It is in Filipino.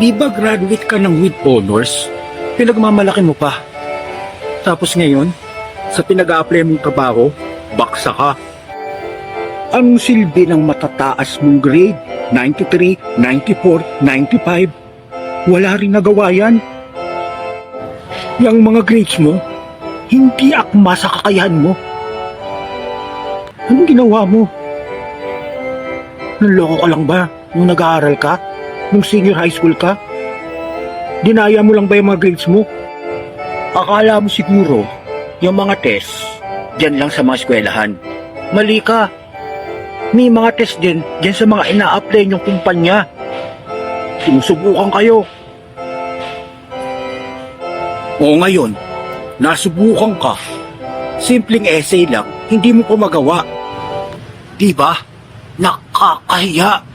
Di ba graduate ka ng with honors? Pinagmamalaki mo pa. Tapos ngayon, sa pinag-a-apply mong trabaho, baksa ka. Anong silbi ng matataas mong grade? 93, 94, 95? Wala rin nagawa yan. Yang mga grades mo, hindi akma sa kakayahan mo. Anong ginawa mo? Naloko ka lang ba nung nag-aaral ka? Nung senior high school ka? Dinaya mo lang ba yung mga grades mo? Akala mo siguro, yung mga test, dyan lang sa mga eskwelahan. Mali ka. May mga test din dyan sa mga ina-apply niyong kumpanya. Sinusubukan kayo. O ngayon, nasubukan ka. Simpleng essay lang, hindi mo pa magawa. Di ba? Nakakahiya.